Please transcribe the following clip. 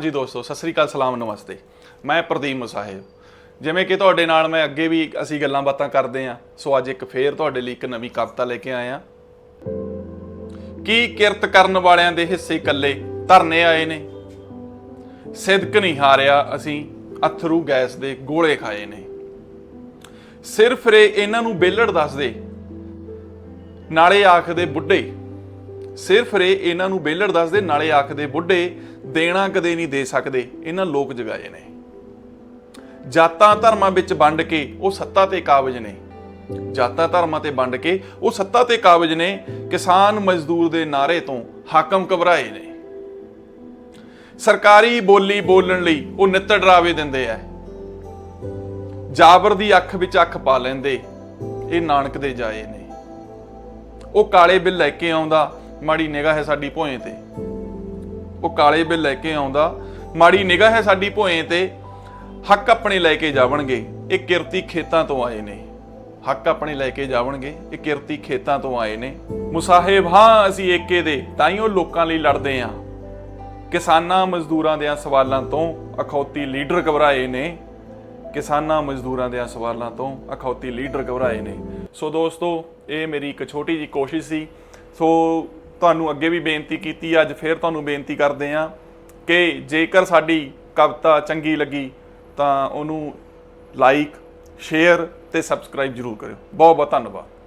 ਜੀ ਦੋਸਤੋ, ਸਤਿ ਸ੍ਰੀ ਅਕਾਲ, ਸਲਾਮ, ਨਮਸਤੇ। ਮੈਂ ਪ੍ਰਦੀਪ ਮੁਸਾਹਿਬ ਜਿਵੇਂ ਕਿ ਤੁਹਾਡੇ ਨਾਲ ਮੈਂ ਅੱਗੇ ਵੀ ਅਸੀਂ ਗੱਲਾਂ ਬਾਤਾਂ ਕਰਦੇ ਆਂ, ਸੋ ਅੱਜ ਇੱਕ ਫੇਰ ਤੁਹਾਡੇ ਲਈ ਇੱਕ ਨਵੀਂ ਕਵਿਤਾ ਲੈ ਕੇ ਆਏ ਆਂ ਕੀ ਕਿਰਤ ਕਰਨ ਵਾਲਿਆਂ ਦੇ ਹਿੱਸੇ ਇਕੱਲੇ ਧਰਨੇ ਆਏ ਨੇ? ਸਿਦਕ ਨਹੀਂ ਹਾਰਿਆ ਅਸੀਂ, ਅਥਰੂ ਗੈਸ ਦੇ ਗੋਲੇ ਖਾਏ ਨੇ। ਸਿਰਫ ਰੇ ਇਹਨਾਂ ਨੂੰ ਬੇਲੜ ਦੱਸਦੇ, ਨਾਲੇ ਆਖਦੇ ਬੁੱਢੇ ਸਿਰਫ ਰੇ ਇਹਨਾਂ ਨੂੰ ਬੇਲੜ ਦੱਸਦੇ, ਨਾਲੇ ਆਖਦੇ, ਬੁੱਢੇ, ਦੇਣਾ ਕਦੇ ਨਹੀਂ ਦੇ ਸਕਦੇ। ਇਹਨਾਂ ਲੋਕ ਜਗਾਏ ਨੇ। ਜਾਤਾਂ ਧਰਮਾਂ ਵਿੱਚ ਵੰਡ ਕੇ ਉਹ ਸੱਤਾ ਤੇ ਕਾਬਜ ਨੇ। ਜਾਤਾਂ ਧਰਮਾਂ ਤੇ ਵੰਡ ਕੇ ਉਹ ਸੱਤਾ ਤੇ ਕਾਬਜ ਨੇ, ਕਿਸਾਨ ਮਜ਼ਦੂਰ ਦੇ ਨਾਰੇ ਤੋਂ ਹਾਕਮ ਘਬਰਾਏ ਨੇ। ਸਰਕਾਰੀ ਬੋਲੀ ਬੋਲਣ ਲਈ ਉਹ ਨਿੱਤ ਡਰਾਵੇ ਦਿੰਦੇ ਐ। ਜਾਬਰ ਦੀ ਅੱਖ ਵਿੱਚ ਅੱਖ ਪਾ ਲੈਂਦੇ, ਇਹ ਨਾਨਕ ਦੇ ਜਾਏ ਨੇ। ਉਹ ਕਾਲੇ ਬਿੱਲ ਲੈ ਕੇ ਆਉਂਦਾ ਮਾੜੀ ਨਿਗਾਹ ਹੈ ਸਾਡੀ ਭੋਏ ਤੇ। ਉਹ ਕਾਲੇ ਬਿੱਲ ਲੈ ਕੇ ਆਉਂਦਾ, ਮਾੜੀ ਨਿਗਾਹ ਹੈ ਸਾਡੀ ਭੋਏ ਤੇ। ਹੱਕ ਆਪਣੇ ਲੈ ਕੇ ਜਾਵਣਗੇ, ਇਹ ਕਿਰਤੀ ਖੇਤਾਂ ਤੋਂ ਆਏ ਨੇ। ਹੱਕ ਆਪਣੇ ਲੈ ਕੇ ਜਾਵਣਗੇ, ਇਹ ਕਿਰਤੀ ਖੇਤਾਂ ਤੋਂ ਆਏ ਨੇ। ਮੁਸਾਹਿਬ, ਹਾਂ, ਅਸੀਂ ਏਕੇ ਦੇ ਤਾਂ ਹੀ ਉਹ ਲੋਕਾਂ ਲਈ ਲੜਦੇ ਆਂ। ਕਿਸਾਨਾਂ ਮਜ਼ਦੂਰਾਂ ਦੇ ਸਵਾਲਾਂ ਤੋਂ ਅਖੌਤੀ ਲੀਡਰ ਘਬਰਾਏ ਨੇ। ਕਿਸਾਨਾਂ ਮਜ਼ਦੂਰਾਂ ਦੇ ਸਵਾਲਾਂ ਤੋਂ ਅਖੌਤੀ ਲੀਡਰ ਘਬਰਾਏ ਨੇ। ਸੋ ਦੋਸਤੋ, ਇਹ ਮੇਰੀ ਇੱਕ ਛੋਟੀ ਜੀ ਕੋਸ਼ਿਸ਼ ਸੀ। ਸੋ ਤੁਹਾਨੂੰ ਅੱਗੇ ਵੀ ਬੇਨਤੀ ਕੀਤੀ, ਅੱਜ ਫੇਰ ਤੁਹਾਨੂੰ ਬੇਨਤੀ ਕਰਦੇ ਹਾਂ ਕਿ ਜੇਕਰ ਸਾਡੀ ਕਵਿਤਾ ਚੰਗੀ ਲੱਗੀ ਤਾਂ ਉਹਨੂੰ ਲਾਈਕ ਸ਼ੇਅਰ ਤੇ ਸਬਸਕ੍ਰਾਈਬ ਜਰੂਰ ਕਰਿਓ। ਬਹੁਤ ਬਹੁਤ ਧੰਨਵਾਦ।